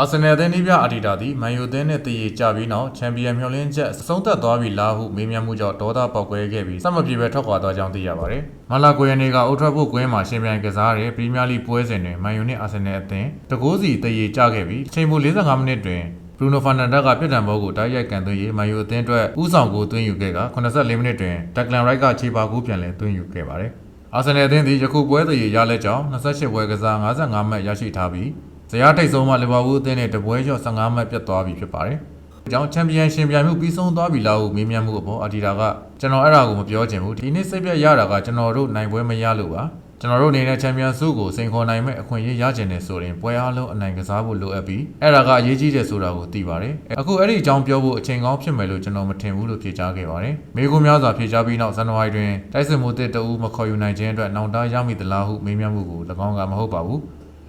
အာဆင်နယ်အသင်းဒီးပြအာဒီတာသည်မန်ယူအသင်းနဲ့တည်ရကြပြီးနောက်ချန်ပီယံမျှော်လင့်ချက်အဆုံးသတ်သွားပြီလားဟုမေးမြန်းမှုကြောင့်ဒေါသပေါက်ကွဲခဲ့ပြီးစမပြေပဲထွက်ခွာသွားကြောင်းသိရပါတယ်။မလာကိုယန်နေကအိုထရာဖို့ကွင်းမှာရှင်ပြိုင်ကစားတဲ့ပရီးမီးယားလိပွဲစဉ်တွင်မန်ယူနှင့်အာဆင်နယ်အသင်းတကိုးစီတည်ရကြခဲ့ပြီးအချိန်ပို45မိနစ်တွင်ဘရူနိုဖာနန်ဒက်ကပြစ်ဒဏ်ဘောကိုတိုက်ရိုက်ကန်သွင်း၍မန်ယူအသင်းအတွက်ဥဆောင်ကိုသွင်းယူခဲ့က84မိနစ်တွင်ဒက်ကလန်ရိုက်ကခြေပါကူပြန်လည်သွင်းယူခဲ့ပါတယ်။အာဆင်နယ်အသင်းသည်ယခုပွဲတည်ရရလက်ကြောင်း28ပွဲကစား55မှတ်ရရှိထားပြီး ဇယားထိတ်ဆုံးမှလီဗာပူးအသင်းနဲ့တပွဲကျော်15မှတ်ပြတ်သွားပြီဖြစ်ပါတယ်။အကြောင်းချန်ပီယံရှင်ပြိုင်မှုပြီးဆုံးသွားပြီလားဟုမေးမြန်းမှုအပေါ်အဒီတာကကျွန်တော်အဲ့ဒါကိုမပြောချင်ဘူးဒီနေ့စိတ်ပြတ်ရတာကကျွန်တော်တို့နိုင်ပွဲမရလို့ပါကျွန်တော်တို့အနေနဲ့ချန်ပီယံဆုကိုစိန်ခေါ်နိုင်မဲ့အခွင့်အရေးရချင်တယ်ဆိုရင်ပွဲအားလုံးအနိုင်ကစားဖို့လိုအပ်ပြီးအဲ့ဒါကအရေးကြီးတယ်ဆိုတာကိုသိပါတယ်အခုအဲ့ဒီအကြောင်းပြောဖို့အချိန်ကောင်းဖြစ်မယ်လို့ကျွန်တော်မထင်ဘူးလို့ဖြေကြားခဲ့ပါတယ်မိကုများစွာဖြေကြားပြီးနောက်ဇန်နဝါရီတွင်တိုက်စစ်မှုတစ်တအူးမခေါ်ယူနိုင်ခြင်းအတွက်နောင်တရမိသလားဟုမေးမြန်းမှုကို၎င်းကမဟုတ်ပါဘူး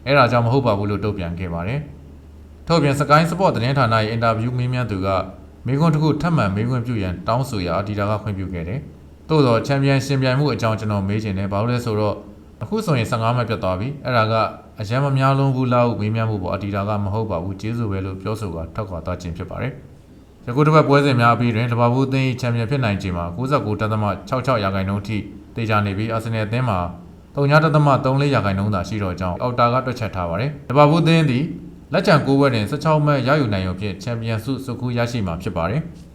အဲ့ဒါကြောင့်မဟုတ်ပါဘူးလို့တုံ့ပြန်ခဲ့ပါတယ်။ထို့ပြင် Sky Sport သတင်းဌာနရဲ့အင်တာဗျူးမေးမြန်းသူကမိခွန်းတစ်ခုထပ်မံမေးခွန်းပြုရန်တောင်းဆိုရာအဒီတာကခွင့်ပြုခဲ့တယ်။သို့တော့ချန်ပီယံရှင်ပြိုင်မှုအကြောင်းကျွန်တော်မေးချင်တယ်။ဘာလို့လဲဆိုတော့အခုဆိုရင်15မှတ်ပြတ်သွားပြီ။အဲ့ဒါကအရန်မများလုံးဘူးလားဟုမေးမြန်းမှုပေါ်အဒီတာကမဟုတ်ပါဘူး။ကျေးဇူးပဲလို့ပြောဆိုကထောက်ခွာသွားခြင်းဖြစ်ပါတယ်။ယခုတစ်ပတ်ပွဲစဉ်များအပြီးတွင်လီဗာပူးအသင်း၏ချန်ပီယံဖြစ်နိုင်ခြင်းမှာ99.66ရာခိုင်နှုန်းထိတေချာနေပြီးအာဆင်နယ်အသင်းမှာ 3.34ရာခိုင်နှုန်းသာရှိတော့ကြောင်းအောက်တာကတွက်ချက်ထားပါတယ်။လီဗာပူးအသင်းသည်လက်ချံ9ဘက်တွင်16မှတ်ရယူနိုင်ရုံဖြင့်ချန်ပီယံဆုစုကူရရှိမှာဖြစ်ပါတယ်။